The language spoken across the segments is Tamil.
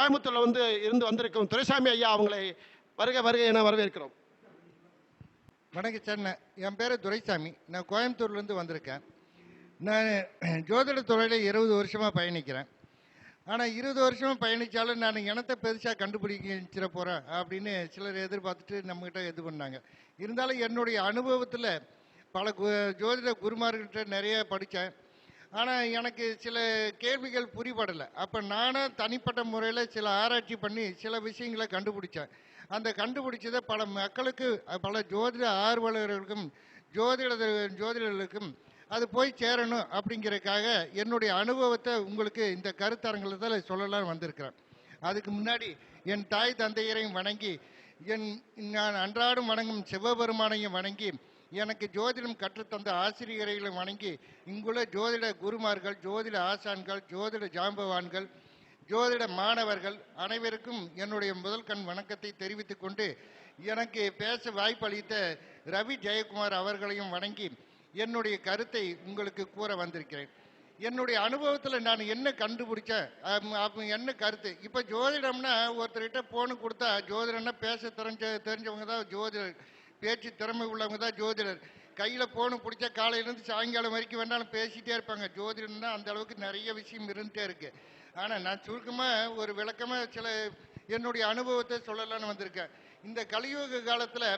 கோயம்புத்தூரில் வந்து இருந்து வந்திருக்கும் துரைசாமி ஐயா அவங்களை வருக வருக என வரவேற்கிறோம். வணக்கம் சார். என் பேர் துரைசாமி. நான் கோயம்புத்தூர்லேருந்து வந்திருக்கேன். நான் ஜோதிட துறையில் இருபது வருஷமாக பயணிக்கிறேன். ஆனால் இருபது வருஷமாக பயணித்தாலும் நான் இனத்தை பெருசாக கண்டுபிடிக்கிற போகிறேன் அப்படின்னு சிலர் எதிர்பார்த்துட்டு நம்மக்கிட்ட இது பண்ணாங்க. இருந்தாலும் என்னுடைய அனுபவத்தில் பல கு- ஜோதிட குருமார்கிட்ட நிறைய படித்தேன் ஆனால் எனக்கு சில கேள்விகள் புரிபடலை. அப்போ நானும் தனிப்பட்ட முறையில் சில ஆராய்ச்சி பண்ணி சில விஷயங்களை கண்டுபிடிச்சேன். அந்த கண்டுபிடிச்சதை பல மக்களுக்கு பல ஜோதிட ஆர்வலர்களுக்கும் ஜோதிட ஜோதிடர்களுக்கும் அது போய் சேரணும் அப்படிங்கிறதுக்காக என்னுடைய அனுபவத்தை உங்களுக்கு இந்த கருத்தரங்கத்தில் சொல்லலாம்னு வந்திருக்கிறேன். அதுக்கு முன்னாடி என் தாய் தந்தையரையும் வணங்கி என் நான் அன்றாடம் வணங்கும் சிவபெருமானையும் வணங்கி எனக்கு ஜோதிடம் கற்றுத்தந்த ஆசிரியர்களை வணங்கி இங்குள்ள ஜோதிட குருமார்கள் ஜோதிட ஆசான்கள் ஜோதிட ஜாம்பவான்கள் ஜோதிட மாணவர்கள் அனைவருக்கும் என்னுடைய முதல் கண் வணக்கத்தை தெரிவித்துக் கொண்டு எனக்கு பேச வாய்ப்பளித்த ரவி ஜெயக்குமார் அவர்களையும் வணங்கி என்னுடைய கருத்தை உங்களுக்கு கூற வந்திருக்கிறேன். என்னுடைய அனுபவத்தில் நான் என்ன கண்டுபிடிச்சேன் என்ன கருத்து? இப்போ ஜோதிடம்னா ஒருத்தர்கிட்ட போன் கொடுத்தா ஜோதிடம்னா பேச தெரிஞ்ச தெரிஞ்சவங்க தான் ஜோதிடர். பேச்சு திறமை உள்ளவங்க தான் ஜோதிடர். கையில் ஃபோனு பிடிச்சா காலையிலேருந்து சாயங்காலம் வரைக்கும் வேணாலும் பேசிகிட்டே இருப்பாங்க. ஜோதிடம்னா அந்த அளவுக்கு நிறைய விஷயம் இருந்துட்டே இருக்குது ஆனால் நான் சுருக்கமாக ஒரு விளக்கமாக சில என்னுடைய அனுபவத்தை சொல்லலான்னு வந்திருக்கேன். இந்த கலியுக காலத்தில்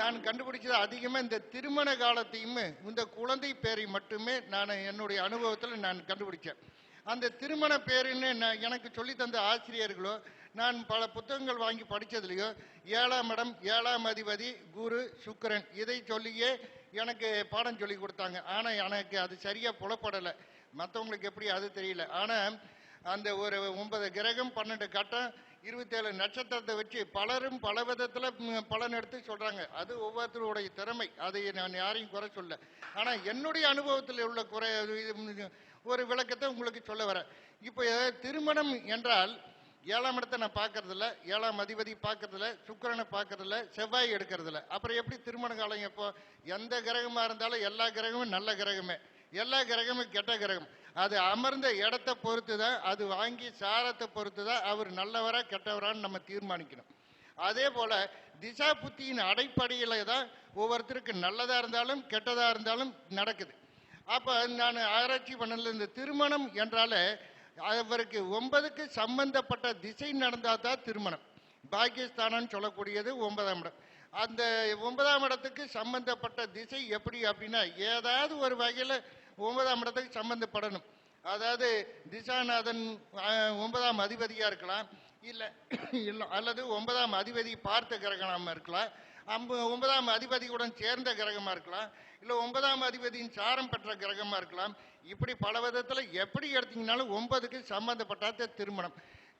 நான் கண்டுபிடிச்சது அதிகமாக இந்த திருமண காலத்தையும் இந்த குழந்தை பேரை மட்டுமே நான் என்னுடைய அனுபவத்தில் நான் கண்டுபிடிச்சேன். அந்த திருமண பேருன்னு நான் எனக்கு சொல்லி தந்த ஆசிரியர்களோ நான் பல புத்தகங்கள் வாங்கி படித்ததுலையோ ஏழாம் இடம் ஏழாம் அதிபதி குரு சுக்கிரன் இதை சொல்லியே எனக்கு பாடம் சொல்லி கொடுத்தாங்க. ஆனால் எனக்கு அது சரியாக புலப்படலை. மற்றவங்களுக்கு எப்படி அது தெரியல. ஆனால் அந்த ஒரு ஒன்பது கிரகம் பன்னெண்டு கட்டம் இருபத்தேழு நட்சத்திரத்தை வச்சு பலரும் பல விதத்தில் பலன் எடுத்து சொல்கிறாங்க அது ஒவ்வொருத்தருடைய திறமை. அதை நான் யாரையும் குறை சொல்ல ஆனால் என்னுடைய அனுபவத்தில் உள்ள குறை ஒரு விளக்கத்தை உங்களுக்கு சொல்ல வரேன். இப்போ திருமணம் என்றால் ஏழாம் இடத்தை நான் பார்க்கறதில்ல ஏழாம் அதிபதி பார்க்கறதில்ல சுக்கிரனை பார்க்கறதில்ல செவ்வாய் எடுக்கிறதில்ல. அப்புறம் எப்படி திருமண காலம் எப்போ? எந்த கிரகமாக இருந்தாலும் எல்லா கிரகமும் நல்ல கிரகமே. எல்லா கிரகமும் கெட்ட கிரகம். அது அமர்ந்த இடத்தை பொறுத்து தான் அது வாங்கி சாரத்தை பொறுத்து தான் அவர் நல்லவரா கெட்டவரான்னு நம்ம தீர்மானிக்கணும். அதே போல திசா புத்தியின் அடிப்படையில் தான் ஒவ்வொருத்தருக்கு நல்லதாக இருந்தாலும் கெட்டதாக இருந்தாலும் நடக்குது. அப்போ நான் ஆராய்ச்சி பண்ணல. இந்த திருமணம் என்றாலே அவருக்கு ஒன்பதுக்கு சம்பந்தப்பட்ட திசை நடந்தால் தான் திருமணம். பாகிஸ்தானன்னு சொல்லக்கூடியது ஒன்பதாம் இடம். அந்த ஒன்பதாம் இடத்துக்கு சம்பந்தப்பட்ட திசை எப்படி அப்படின்னா ஏதாவது ஒரு வகையில் ஒன்பதாம் இடத்துக்கு சம்பந்தப்படணும். அதாவது திசாநாதன் ஒன்பதாம் அதிபதியாக இருக்கலாம். இல்லை இல்லை அல்லது ஒன்பதாம் அதிபதி பார்த்த கிரகணமாக இருக்கலாம். அம்ப ஒன்பதாம் அதிபதியுடன் சேர்ந்த கிரகமாக இருக்கலாம் இல்லை ஒன்பதாம் அதிபதியின் சாரம் பெற்ற கிரகமாக இருக்கலாம். இப்படி பல விதத்தில் எப்படி எடுத்தீங்கனாலும் ஒன்பதுக்கு சம்மந்தப்பட்டாத திருமணம்.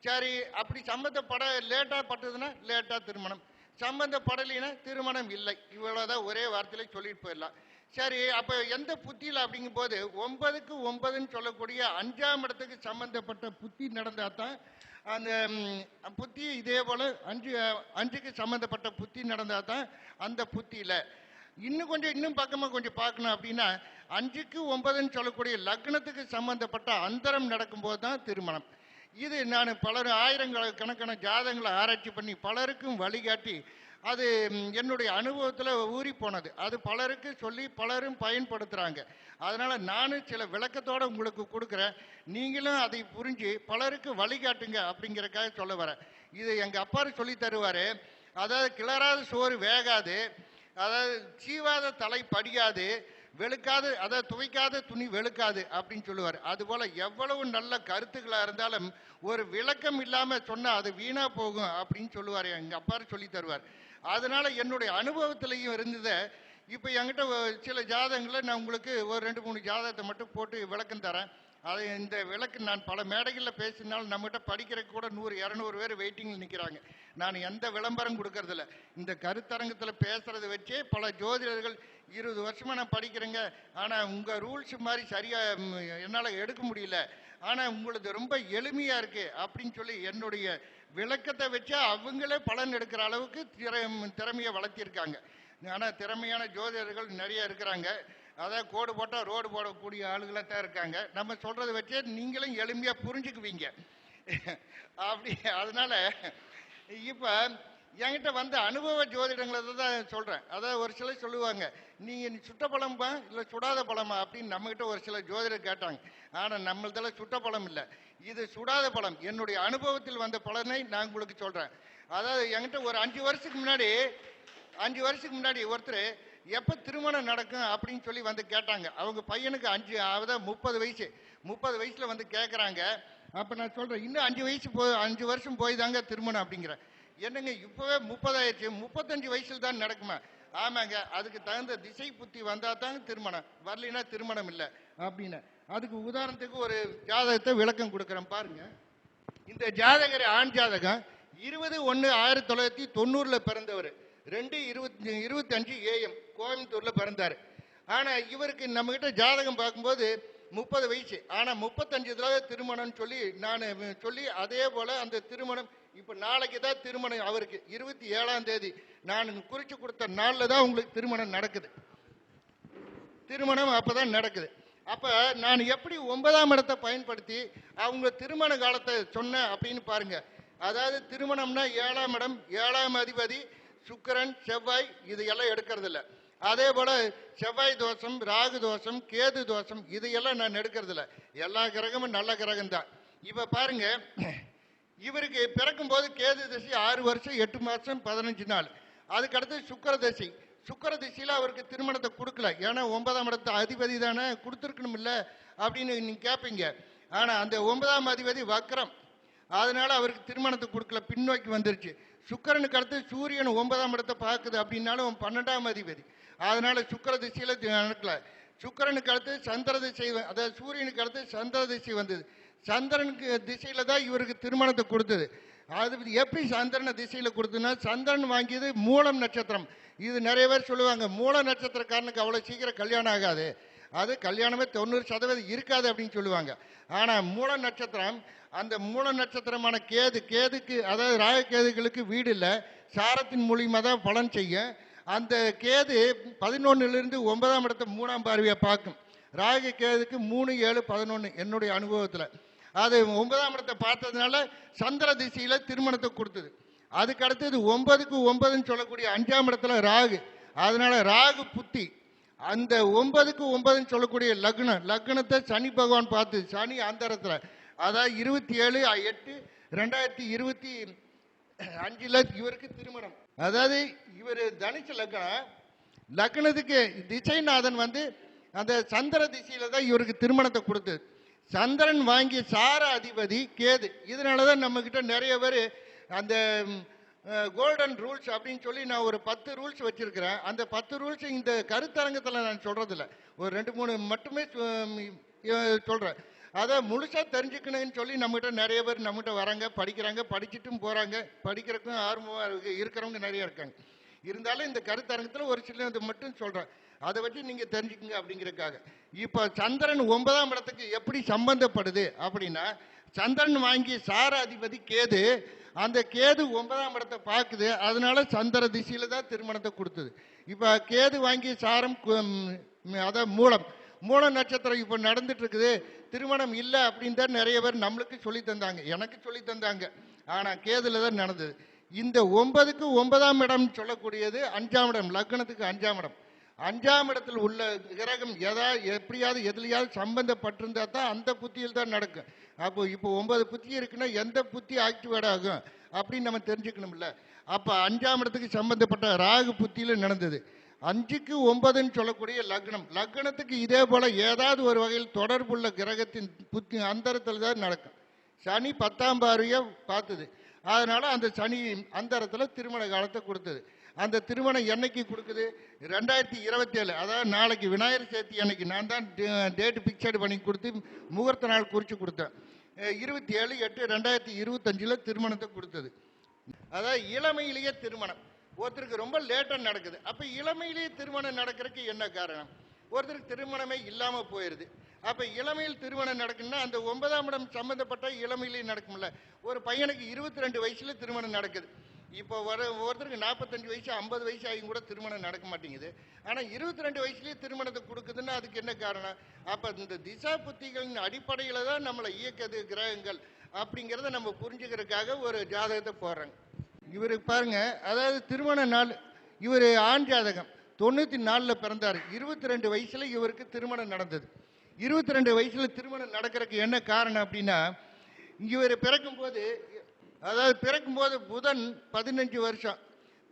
சரி அப்படி சம்மந்தப்பட லேட்டாக பட்டதுன்னா லேட்டாக திருமணம். சம்மந்தப்படலைன்னா திருமணம் இல்லை. இவ்வளோதான் ஒரே வார்த்தையில சொல்லிட்டு போயிடலாம். சரி அப்போ எந்த புத்தியில் அப்படிங்கும்போது ஒன்பதுக்கு ஒன்பதுன்னு சொல்லக்கூடிய அஞ்சாம் இடத்துக்கு சம்மந்தப்பட்ட புத்தி நடந்தால் தான் அந்த புத்தி இதே போல் அஞ்சு அஞ்சுக்கு சம்மந்தப்பட்ட புத்தி நடந்தால் தான் அந்த புத்தியில். இன்னும் கொஞ்சம் இன்னும் பக்கமாக கொஞ்சம் பார்க்கணும் அப்படின்னா அஞ்சுக்கு ஒன்பதுன்னு சொல்லக்கூடிய லக்னத்துக்கு சம்பந்தப்பட்ட அந்தரம் நடக்கும்போது தான் திருமணம். இது நான் பலர் ஆயிரங்கள் கணக்கான ஜாதகங்களை ஆராய்ச்சி பண்ணி பலருக்கும் வழிகாட்டி அது என்னுடைய அனுபவத்தில் ஊறி போனது. அது பலருக்கு சொல்லி பலரும் பயன்படுத்துகிறாங்க அதனால் நானும் சில விளக்கத்தோடு உங்களுக்கு கொடுக்குறேன். நீங்களும் அதை புரிஞ்சு பலருக்கு வழிகாட்டுங்க அப்படிங்கிறக்காக சொல்ல வரேன். இது எங்கள் அப்பாரு சொல்லி தருவார். அதாவது கிளறாத சோறு வேகாது. அதாவது சீவாத தலை படியாது. வெளுக்காது அதாவது துவைக்காத துணி வெளுக்காது அப்படின்னு சொல்லுவார். அதுபோல் எவ்வளவு நல்ல கருத்துக்களாக இருந்தாலும் ஒரு விளக்கம் இல்லாமல் சொன்னால் அது வீணாக போகும் அப்படின்னு சொல்லுவார் எங்கள் அப்பாரு சொல்லி தருவார். அதனால் என்னுடைய அனுபவத்திலையும் இருந்ததை இப்போ என்கிட்ட சில ஜாதகங்களை நான் உங்களுக்கு ஒரு ரெண்டு மூணு ஜாதகத்தை மட்டும் போட்டு விளக்கம் தரேன். அது இந்த விளக்கு நான் பல மேடைகளில் பேசினாலும் நம்மகிட்ட படிக்கிறக்கு கூட நூறு இரநூறு பேர் வெயிட்டிங்கில் நிற்கிறாங்க நான் எந்த விளம்பரம் கொடுக்கறதில்ல. இந்த கருத்தரங்கத்தில் பேசுகிறத வச்சே பல ஜோதிடர்கள் இருபது வருஷமாக நான் படிக்கிறேங்க. ஆனால் உங்கள் ரூல்ஸ் மாதிரி சரியாக என்னால் எடுக்க முடியல. ஆனால் உங்களது ரொம்ப எளிமையாக இருக்குது அப்படின்னு சொல்லி என்னுடைய விளக்கத்தை வச்சு அவங்களே பலன் எடுக்கிற அளவுக்கு திற திறமையை வளர்த்திருக்காங்க. ஆனால் திறமையான ஜோதிடர்கள் நிறைய இருக்கிறாங்க. அதான் கோடு போட்டால் ரோடு போடக்கூடிய ஆளுகளாக தான் இருக்காங்க. நம்ம சொல்கிறத வச்சே நீங்களும் எளிமையாக புரிஞ்சுக்குவீங்க. அப்படி அதனால இப்போ என்கிட்ட வந்த அனுபவ ஜோதிடங்களை தான் சொல்கிறேன் அதாவது ஒரு சிலர் சொல்லுவாங்க நீங்கள் சுட்ட பழம்பா இல்லை சுடாத பழமா? அப்படின்னு நம்மகிட்ட ஒரு சில ஜோதிடர் கேட்டாங்க. ஆனால் நம்மளதில் சுட்ட பழம் இல்லை. இது சுடாத பழம். என்னுடைய அனுபவத்தில் வந்த பலனை நான் உங்களுக்கு சொல்கிறேன் அதாவது என்கிட்ட ஒரு அஞ்சு வருஷத்துக்கு முன்னாடி அஞ்சு வருஷத்துக்கு முன்னாடி ஒருத்தர் எப்போ திருமணம் நடக்கும்? அப்படின்னு சொல்லி வந்து கேட்டாங்க. அவங்க பையனுக்கு அஞ்சு அதாவது முப்பது வயசு. முப்பது வயசில் வந்து கேட்குறாங்க அப்போ நான் சொல்கிறேன் இன்னும் அஞ்சு வயசு போய் அஞ்சு வருஷம் போய் தாங்க திருமணம் அப்படிங்கிறேன் என்னங்க இப்போவே முப்பதாயிடுச்சு முப்பத்தஞ்சு வயசில் தான் நடக்குமா. ஆமாங்க அதுக்கு தகுந்த திசை புத்தி வந்தால் தாங்க திருமணம். வரலைன்னா திருமணம் இல்லை அப்படின்னு. அதுக்கு உதாரணத்துக்கு ஒரு ஜாதகத்தை விளக்கம் கொடுக்குறேன் பாருங்க. இந்த ஜாதகர் ஆண் ஜாதகம் இருபது ஒன்று ஆயிரத்தி தொள்ளாயிரத்தி தொண்ணூறில் பிறந்தவர். ரெண்டு இருபத்தி இருபத்தஞ்சு ஏஎம் கோயம்புத்தூரில் பிறந்தார். ஆனால் இவருக்கு நம்மக்கிட்ட ஜாதகம் பார்க்கும்போது முப்பது வயசு. ஆனால் முப்பத்தஞ்சு தடவை திருமணம்னு சொல்லி நான் சொல்லி அதே போல் அந்த திருமணம் இப்போ நாளைக்கு தான் திருமணம். அவருக்கு இருபத்தி ஏழாம் தேதி. நான் குறித்து கொடுத்த நாளில் தான் உங்களுக்கு திருமணம் நடக்குது. திருமணம் அப்பதான் நடக்குது. அப்ப நான் எப்படி ஒன்பதாம் இடத்தை பயன்படுத்தி அவங்க திருமண காலத்தை சொன்னேன் அப்படின்னு பாருங்க. அதாவது திருமணம்னா ஏழாம் இடம் ஏழாம் அதிபதி சுக்கரன் செவ்வாய் இதையெல்லாம் எல்லாம் எடுக்கிறது அதே போல செவ்வாய் தோஷம் ராகு தோஷம் கேது தோஷம் இதையெல்லாம் நான் எடுக்கிறதில்ல. எல்லா கிரகமும் நல்ல கிரகம் தான் இப்ப பாருங்க இவருக்கு பிறக்கும் போது கேது தசை ஆறு வருஷம் எட்டு மாதம் பதினஞ்சு நாள். அதுக்கடுத்து சுக்கர தசை. சுக்கர திசையில் அவருக்கு திருமணத்தை கொடுக்கல. ஏன்னா ஒன்பதாம் இடத்து அதிபதி தானே கொடுத்துருக்கணும் இல்லை அப்படின்னு நீங்கள் கேட்பீங்க ஆனால் அந்த ஒன்பதாம் அதிபதி வக்கரம் அதனால் அவருக்கு திருமணத்தை கொடுக்கல. பின்னோக்கி வந்துருச்சு. சுக்கரனுக்கு அடுத்து சூரியன் ஒன்பதாம் இடத்தை பார்க்குது அப்படின்னாலும் பன்னெண்டாம் அதிபதி. அதனால் சுக்கர திசையில் தி- நடக்கல. சுக்கரனுக்கு அடுத்து சந்திர திசை அதாவது சூரியனுக்கு அடுத்து சந்திர திசை வந்தது. சந்திரனுக்கு திசையில தான் இவருக்கு திருமணத்தை கொடுத்தது. அது எப்படி சந்திரனை திசையில கொடுத்துன்னா சந்திரன் வாங்கியது மூலம் நட்சத்திரம். இது நிறைய பேர் சொல்லுவாங்க மூல நட்சத்திரக்காரனுக்கு அவ்வளோ சீக்கிரம் கல்யாணம் ஆகாது. அது கல்யாணமே தொண்ணூறு சதவீதம் இருக்காது அப்படின்னு சொல்லுவாங்க. ஆனால் மூல நட்சத்திரம் அந்த மூல நட்சத்திரமான கேது கேதுக்கு அதாவது ராககேதுகளுக்கு வீடு இல்லை. சாரத்தின் மூலியமாக தான் பலன் செய்யும் அந்த கேது பதினொன்னுலேருந்து ஒன்பதாம் இடத்த மூணாம் பார்வையை பார்க்கும். ராகு கேதுக்கு மூணு ஏழு பதினொன்று என்னுடைய அனுபவத்தில். அது ஒன்பதாம் இடத்தை பார்த்ததுனால சந்திர திசையில் திருமணத்தை கொடுத்தது. அதுக்கு அடுத்தது ஒன்பதுக்கு ஒன்பதுன்னு சொல்லக்கூடிய அஞ்சாம் இடத்துல ராகு. அதனால ராகு புத்தி. அந்த ஒன்பதுக்கு ஒன்பதுன்னு சொல்லக்கூடிய லக்னம் லக்னத்தை சனி பகவான் பார்த்து சனி அந்தரத்தில் அதாவது இருபத்தி ஏழு எட்டு ரெண்டாயிரத்தி இருபத்தி அஞ்சில் இவருக்கு திருமணம். அதாவது இவர் தனுசு லக்னம். லக்னத்துக்கு திசைநாதன் வந்து அந்த சந்திர திசையில தான் இவருக்கு திருமணத்தை கொடுத்தது. சந்திரன் வாங்கி சார அதிபதி கேது. இதனால தான் நம்மக்கிட்ட நிறைய பேர் அந்த கோல்டன் ரூல்ஸ் அப்படின்னு சொல்லி நான் ஒரு பத்து ரூல்ஸ் வச்சுருக்கிறேன். அந்த பத்து ரூல்ஸ் இந்த கருத்தரங்கத்தில் நான் சொல்கிறதில்ல ஒரு ரெண்டு மூணு மட்டுமே சொல்கிறேன் அதை முழுசாக தெரிஞ்சுக்கணும்னு சொல்லி நம்மகிட்ட நிறைய பேர் நம்மகிட்ட வராங்க படிக்கிறாங்க படிச்சுட்டும் போகிறாங்க படிக்கிறக்கும் ஆர்வமாக இருக்கிறவங்க நிறைய இருக்காங்க. இருந்தாலும் இந்த கருத்தரங்கத்தில் ஒரு சில இது மட்டும் சொல்கிறேன் அதை வச்சு நீங்கள் தெரிஞ்சுக்கங்க அப்படிங்கிறதுக்காக. இப்போ சந்திரன் ஒன்பதாம் இடத்துக்கு எப்படி சம்பந்தப்படுது அப்படின்னா சந்திரன் வாங்கி சார அதிபதி கேது அந்த கேது ஒன்பதாம் இடத்தை பார்க்குது அதனால சந்திர திசையில தான் திருமணத்தை கொடுத்தது. இப்போ கேது வாங்கி சாரம் அதான் மூலம் மூல நட்சத்திரம் இப்போ நடந்துட்டு இருக்குது திருமணம் இல்லை அப்படின்னு தான் நிறைய பேர் நம்மளுக்கு சொல்லி தந்தாங்க. எனக்கு சொல்லி தந்தாங்க. ஆனால் கேதுல தான் நடந்தது. இந்த ஒன்பதுக்கு ஒன்பதாம் இடம் சொல்லக்கூடியது அஞ்சாம் இடம் லக்னத்துக்கு அஞ்சாம் இடம். அஞ்சாம் இடத்தில் உள்ள கிரகம் எதா எப்படியாவது எதுலையாவது சம்பந்தப்பட்டிருந்தா தான் அந்த புத்தியில் தான் நடக்கும். அப்போ இப்போ ஒன்பது புத்தி இருக்குன்னா எந்த புத்தி ஆக்டிவேட் ஆகும் அப்படின்னு நம்ம தெரிஞ்சுக்கணும்ல. அப்போ அஞ்சாம் இடத்துக்கு சம்பந்தப்பட்ட ராகு புத்தியில் நடந்தது. அஞ்சுக்கு ஒன்பதுன்னு சொல்லக்கூடிய லக்னம். லக்னத்துக்கு இதே போல் ஏதாவது ஒரு வகையில் தொடர்புள்ள கிரகத்தின் புத்தி அந்தரத்தில் தான் நடக்கும். சனி பத்தாம் பார்வையை பார்த்தது. அதனால் அந்த சனி அந்தரத்தில் திருமண காலத்தை கொடுத்தது. அந்த திருமணம் என்னைக்கு கொடுக்குது? ரெண்டாயிரத்தி இருபத்தி ஏழு அதாவது நாளைக்கு விநாயகர் சதுர்த்தி அன்னைக்கு நான் தான் டேட்டு ஃபிக்ஸடு பண்ணி கொடுத்து முகூர்த்த நாள் குறித்து கொடுத்தேன். இருபத்தி ஏழு எட்டு ரெண்டாயிரத்தி இருபத்தஞ்சில் திருமணத்தை கொடுத்தது. அதாவது இளமையிலேயே திருமணம். ஒருத்தருக்கு ரொம்ப லேட்டாக நடக்குது. அப்போ இளமையிலேயே திருமணம் நடக்கிறதுக்கு என்ன காரணம்? ஒருத்தருக்கு திருமணமே இல்லாமல் போயிடுது அப்போ இளமையில் திருமணம் நடக்குன்னா அந்த ஒன்பதாம் இடம் சம்மந்தப்பட்ட இளமையிலேயே நடக்கும்ல. ஒரு பையனுக்கு இருபத்தி ரெண்டு வயசில் திருமணம் நடக்குது. இப்போ வர ஒருத்தருக்கு நாற்பத்தஞ்சு வயசு ஐம்பது வயசு ஆகியும் கூட திருமணம் நடக்க மாட்டேங்குது. ஆனால் இருபத்தி ரெண்டு வயசுலேயே திருமணத்தை கொடுக்குதுன்னா அதுக்கு என்ன காரணம்? அப்போ இந்த திசா புத்திகளின் அடிப்படையில் தான் நம்மளை இயக்குது கிரகங்கள் அப்படிங்கிறத நம்ம புரிஞ்சுக்கிறதுக்காக ஒரு ஜாதகத்தை போடுறாங்க. இவருக்கு பாருங்க அதாவது திருமண நாள் இவர் ஆண் ஜாதகம் தொண்ணூற்றி நாலில் பிறந்தார். இருபத்தி ரெண்டு வயசில் இவருக்கு திருமணம் நடந்தது. இருபத்தி ரெண்டு வயசில் திருமணம் நடக்கிறதுக்கு என்ன காரணம் அப்படின்னா இவர் பிறக்கும்போது அதாவது பிறக்கும்போது புதன் பதினஞ்சு வருஷம்.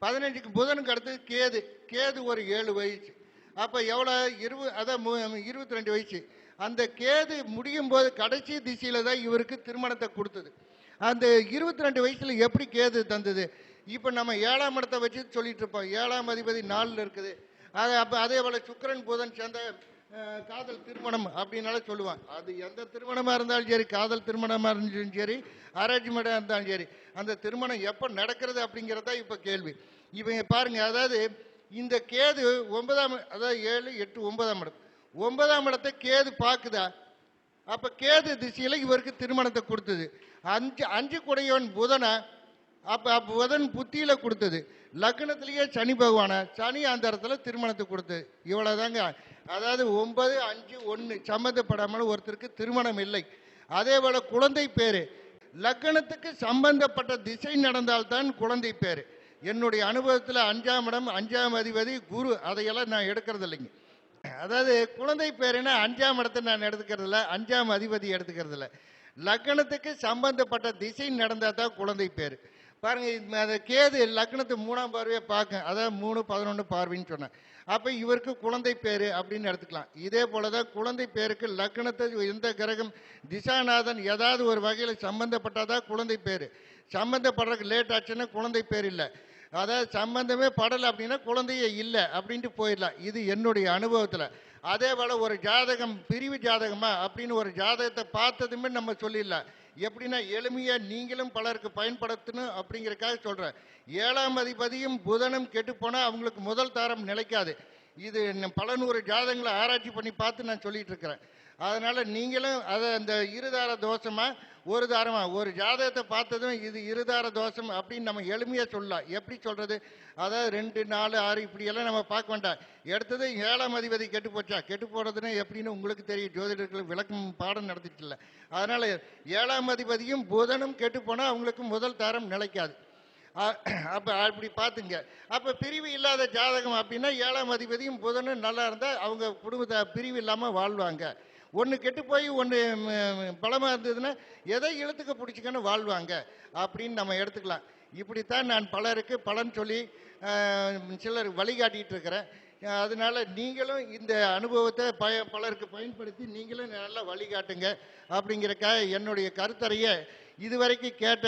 பதினஞ்சுக்கு புதனுக்கு அடுத்தது கேது. கேது ஒரு ஏழு வயசு. அப்போ எவ்வளோ? இருபது அதான் இருபத்தி ரெண்டு வயசு. அந்த கேது முடியும் போது கடைசி திசையில் தான் இவருக்கு திருமணத்தை கொடுத்தது. அந்த இருபத்தி ரெண்டு வயசில் எப்படி கேது தந்தது? இப்போ நம்ம ஏழாம் இடத்தை வச்சு சொல்லிட்டு இருப்போம். ஏழாம் அதிபதி நாலில் இருக்குது. அது அப்போ அதே போல் சுக்கிரன் புதன் சேர்ந்த காதல் திருமணம் அப்படின்னால சொல்லுவான் அது எந்த திருமணமாக இருந்தாலும் சரி காதல் திருமணமாக இருந்தாலும் சரி அரேஞ்ச்மெண்ட்டாக இருந்தாலும் சரி அந்த திருமணம் எப்போ நடக்கிறது அப்படிங்கிறதா இப்போ கேள்வி. இவங்க பாருங்க அதாவது இந்த கேது ஒன்பதாம் அதாவது ஏழு எட்டு ஒன்பதாம் இடம். ஒன்பதாம் இடத்தை கேது பார்க்குதா அப்ப கேது திசையில இவருக்கு திருமணத்தை கொடுத்தது. அஞ்சு அஞ்சு குடையவன் புதனை அப்போ அப்போ புதன் புத்தியில் கொடுத்தது. லக்னத்திலேயே சனி பகவானை சனி அந்த இடத்துல திருமணத்தை கொடுத்தது இவ்வளோதாங்க அதாவது ஒன்பது அஞ்சு ஒன்று சம்மந்தப்படாமல் ஒருத்தருக்கு திருமணம் இல்லை. அதே போல் குழந்தை பேர். லக்னத்துக்கு சம்பந்தப்பட்ட திசை நடந்தால்தான் குழந்தை பேர். என்னுடைய அனுபவத்தில் அஞ்சாம் இடம் அஞ்சாம் அதிபதி குரு அதையெல்லாம் நான் எடுக்கிறது இல்லைங்க. அதாவது குழந்தை பேருன்னா அஞ்சாம் இடத்தை நான் எடுத்துக்கிறது இல்லை அஞ்சாம் அதிபதி எடுத்துக்கிறது இல்லை. லக்னத்துக்கு சம்பந்தப்பட்ட திசை நடந்தால் தான் குழந்தை பேர். பாருங்க அது அந்த கேது லக்னத்து மூணாம் பார்வையை பார்க்க அதாவது மூணு பதினொன்று பார்வைன்னு சொன்னேன் அப்போ இவருக்கு குழந்தை பேர் அப்படின்னு எடுத்துக்கலாம். இதே போல தான் குழந்தை பேருக்கு லக்னத்தை எந்த கிரகம் திசாநாதன் ஏதாவது ஒரு வகையில் சம்பந்தப்பட்டாதான் குழந்தை பேர். சம்பந்தப்படுறதுக்கு லேட் ஆச்சுன்னா குழந்தை பேர் இல்லை. அதாவது சம்பந்தமே படலை அப்படின்னா குழந்தையே இல்லை அப்படின்ட்டு போயிடலாம். இது என்னுடைய அனுபவத்தில். அதே போல் ஒரு ஜாதகம் பிரிவு ஜாதகமா அப்படின்னு ஒரு ஜாதகத்தை பார்த்ததுமே நம்ம சொல்லிடலாம். எப்படின்னா எளிமையாக நீங்களும் பலருக்கு பயன்படுத்தணும் அப்படிங்கறக்காக சொல்கிறேன் ஏழாம் அதிபதியும் புதனும் கெட்டுப்போனால் அவங்களுக்கு முதல் தாரம் நிலைக்காது. இது பல நூறு ஜாதகங்களை ஆராய்ச்சி பண்ணி பார்த்து நான் சொல்லிட்டு இருக்கிறேன். அதனால நீங்களும் அதை அந்த இருதார தோஷமா ஒரு தாரமா ஒரு ஜாதகத்தை பார்த்ததும் இது இருதார தோஷம் அப்படின்னு நம்ம எளிமையாக சொல்லலாம். எப்படி சொல்றது? அதாவது ரெண்டு நாலு ஆறு இப்படியெல்லாம் நம்ம பார்க்க வேண்டாம். எடுத்தது ஏழாம் அதிபதி கெட்டு போச்சா? கெட்டு போறதுன்னு எப்படின்னு உங்களுக்கு தெரியும். ஜோதிடர்கள் விளக்கம் பாடம் நடத்திட்டு இல்லை. அதனால ஏழாம் அதிபதியும் புதனும் கெட்டு போனால் அவங்களுக்கு முதல் தாரம் நிலைக்காது. அப்போ அப்படி பார்த்துங்க. அப்போ பிரிவு இல்லாத ஜாதகம் அப்படின்னா ஏழாம் அதிபதியும் புதனும் நல்லா இருந்தால் அவங்க குடும்பத்தை பிரிவு இல்லாமல் வாழ்வாங்க. ஒன்று கெட்டு போய் ஒன்று பலமாக இருந்ததுன்னா எதை இழுத்துக்க பிடிச்சிக்கன்னு வாழ்வாங்க. அப்படின்னு நம்ம எடுத்துக்கலாம். இப்படித்தான் நான் பலருக்கு பலன் சொல்லி சிலர் வழிகாட்டிகிட்டு இருக்கிறேன். அதனால் அதனால நீங்களும் இந்த அனுபவத்தை பய பலருக்கு பயன்படுத்தி நீங்களும் நல்லா வழிகாட்டுங்க. அப்படிங்கிறக்காக என்னுடைய கருத்தறையை இதுவரைக்கும் கேட்ட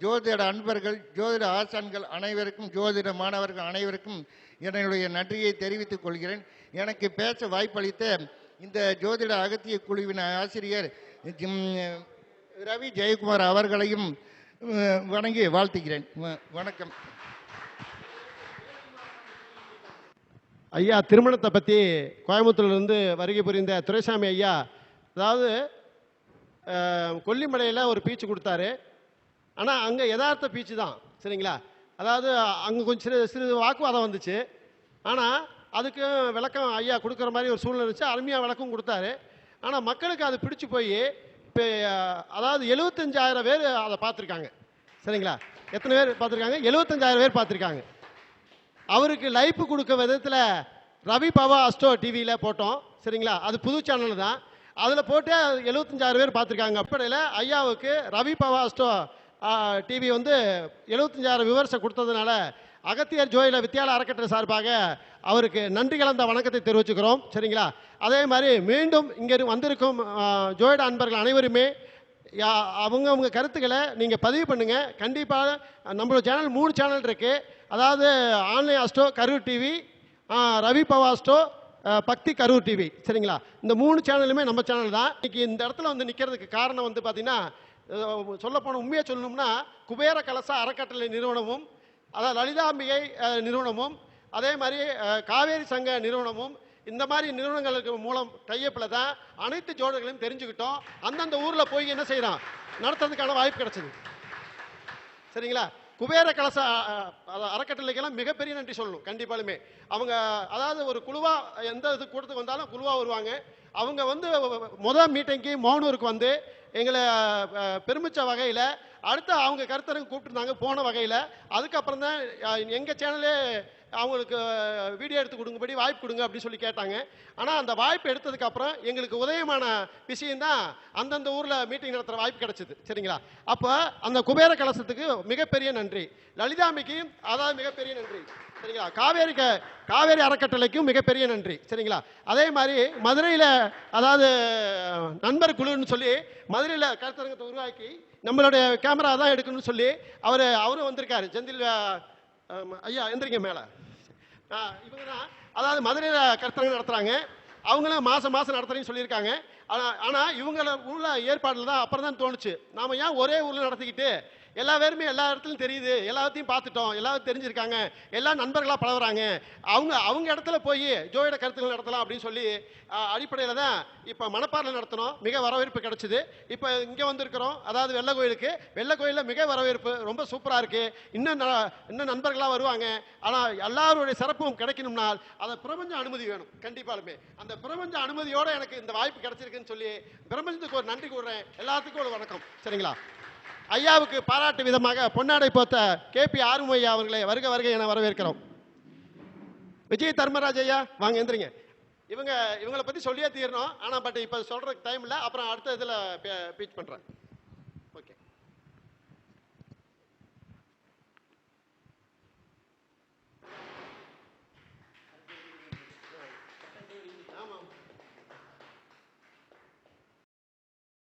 ஜோதிட அன்பர்கள் ஜோதிட ஆசான்கள் அனைவருக்கும் ஜோதிட மாணவர்கள் அனைவருக்கும் என்னுடைய நன்றியை தெரிவித்துக் கொள்கிறேன். எனக்கு பேச வாய்ப்பளித்த இந்த ஜோதிட அகத்திய குழுவின் ஆசிரியர் ரவி ஜெயக்குமார் அவர்களையும் வணங்கி வாழ்த்துகிறேன். வ- வணக்கம். ஐயா திருமணத்தை பற்றி கோயம்புத்தூர்லேருந்து வருகை புரிந்த துரைசாமி ஐயா அதாவது கொல்லிமலையில் ஒரு பீச்சு கொடுத்தாரு. ஆனால் அங்கே யதார்த்த பீச்சு தான் சரிங்களா? அதாவது அங்கே கொஞ்சம் சிறு சிறு வாக்குவாதம் வந்துச்சு. ஆனால் அதுக்கும் விளக்கம் ஐயா கொடுக்குற மாதிரி ஒரு சூழ்நிலை இருந்துச்சு. அருமையாக விளக்கம் கொடுத்தாரு. ஆனால் மக்களுக்கு அது பிடிச்சி போய் இப்போ அதாவது எழுபத்தஞ்சாயிரம் பேர் அதை பார்த்துருக்காங்க. சரிங்களா? எத்தனை பேர் பார்த்துருக்காங்க? எழுபத்தஞ்சாயிரம் பேர் பார்த்துருக்காங்க. அவருக்கு லைஃப் கொடுக்க விதத்தில் ரவி பவா அஸ்டோ டிவியில் போட்டோம். சரிங்களா? அது புது சேனல் தான். அதில் போட்டு எழுபத்தஞ்சாயிரம் பேர் பார்த்துருக்காங்க. அப்படியில் ஐயாவுக்கு ரவி பவா அஸ்டோ டிவி வந்து எழுபத்தஞ்சாயிரம் விவரத்தை கொடுத்ததுனால அகத்தியர் ஜோயில வித்தியால அறக்கட்டளை சார்பாக அவருக்கு நன்றி கலந்த வணக்கத்தை தெரிவிச்சுக்கிறோம். சரிங்களா? அதே மாதிரி மீண்டும் இங்கே வந்திருக்கும் ஜோயிட அன்பர்கள் அனைவருமே யா- அவங்க அவங்க கருத்துக்களை நீங்கள் பதிவு பண்ணுங்கள் கண்டிப்பாக நம்மளோட சேனல் மூணு சேனல் இருக்குது அதாவது ஆன்லைன் அஸ்டோ கரூர் டிவி ரவி பவாஸ்டோ பக்தி கரூர் டிவி. சரிங்களா? இந்த மூணு சேனலுமே நம்ம சேனல் தான். இன்னைக்கு இந்த இடத்துல வந்து நிற்கிறதுக்கு காரணம் வந்து பார்த்திங்கன்னா சொல்லப்போன உண்மையை சொல்லணும்னா குபேர கலசா அறக்கட்டளை நிறுவனமும் அதாவது லலிதாம்பிகை நிறுவனமும் அதே மாதிரி காவேரி சங்க நிறுவனமும் இந்த மாதிரி நிறுவனங்களுக்கு மூலம் டைப்பில் தான் அனைத்து ஜோடர்களையும் தெரிஞ்சுக்கிட்டோம். அந்தந்த ஊரில் போய் என்ன செய்கிறான் நடத்துறதுக்கான வாய்ப்பு கிடைச்சது. சரிங்களா? குபேர கலச அறக்கட்டளைக்கெல்லாம் மிகப்பெரிய நன்றி சொல்லணும் கண்டிப்பாலுமே. அவங்க அதாவது ஒரு குழுவாக எந்த இது கூட்டத்துக்கு வந்தாலும் குழுவாக வருவாங்க. அவங்க வந்து முதல் மீட்டிங்க்கு மோனூருக்கு வந்து எங்களை பெருமிச்ச வகையில் அடுத்து அவங்க கருத்தரங்கு கூப்பிட்டுருந்தாங்க போன வகையில். அதுக்கப்புறம் தான் எங்கள் சேனலே அவங்களுக்கு வீடியோ எடுத்து கொடுங்கபடி வாய்ப்பு கொடுங்க அப்படின்னு சொல்லி கேட்டாங்க. ஆனால் அந்த வாய்ப்பு எடுத்ததுக்கப்புறம் எங்களுக்கு உதயமான விஷயந்தான் அந்தந்த ஊரில் மீட்டிங் நடத்துகிற வாய்ப்பு கிடச்சிது. சரிங்களா? அப்போ அந்த குபேர கலசத்துக்கு மிகப்பெரிய நன்றி. லலிதாம்பிக்கு அதாவது மிகப்பெரிய நன்றி. சரிங்களா? காவேரி க காவேரி அறக்கட்டளைக்கும் மிகப்பெரிய நன்றி. சரிங்களா? அதே மாதிரி மதுரையில் அதாவது நண்பர் குழுன்னு சொல்லி மதுரையில் கருத்தரங்கத்தை உருவாக்கி நம்மளுடைய கேமரா தான் எடுக்கணும்னு சொல்லி அவர் அவரும் வந்திருக்காரு. செந்தில் ஐயா எந்திரிங்க மேலே. இவங்க தான் அதாவது மதுரையில் கருத்தரங்கம் நடத்துகிறாங்க அவங்களும் மாதம் மாதம் நடத்துகிறேன்னு சொல்லியிருக்காங்க. ஆனால் ஆனால் இவங்கள உள்ள ஏற்பாடில் தான் அப்புறம் தான் தோணுச்சு. நாம் ஏன் ஒரே ஊரில் நடத்திக்கிட்டு எல்லா பேருமே எல்லா இடத்துலையும் தெரியுது. எல்லாத்தையும் பார்த்துட்டோம். எல்லாரும் தெரிஞ்சிருக்காங்க. எல்லா நண்பர்களாக பழகுறாங்க. அவங்க அவங்க இடத்துல போய் ஜோயிட கருத்துக்கள் நடத்தலாம் அப்படின்னு சொல்லி அடிப்படையில் தான் இப்போ மணப்பாறையில் நடத்தினோம். மிக வரவேற்பு கிடச்சிது. இப்போ இங்கே வந்திருக்கிறோம். அதாவது வெள்ளை கோயிலுக்கு. வெள்ளை கோயிலில் மிக வரவேற்பு. ரொம்ப சூப்பராக இருக்குது இன்னும் இன்னும் நண்பர்களாக வருவாங்க. ஆனால் எல்லாருடைய சிறப்பும் கிடைக்கணும்னால் அதை பிரபஞ்ச அனுமதி வேணும். கண்டிப்பாலுமே. அந்த பிரபஞ்ச அனுமதியோட எனக்கு இந்த வாய்ப்பு கிடைச்சிருக்குன்னு சொல்லி பிரபஞ்சத்துக்கு ஒரு நன்றி கூடுறேன் எல்லாத்துக்கும் ஒரு வணக்கம். சரிங்களா? ஐயாவுக்கு பாராட்டு விதமாக பொன்னாடை போத்த கே பி ஆறும் அவர்களை வருக வருக என வரவேற்கிறோம். விஜய் தர்மராஜ் ஐயா வாங்க எந்திரிங்க. இவங்க இவங்களை பற்றி சொல்லியே தீரணும். ஆனால் பட் இப்போ சொல்கிறதுக்கு டைம் இல்லை. அப்புறம் அடுத்த இதில் பீச் பண்ணுறேன்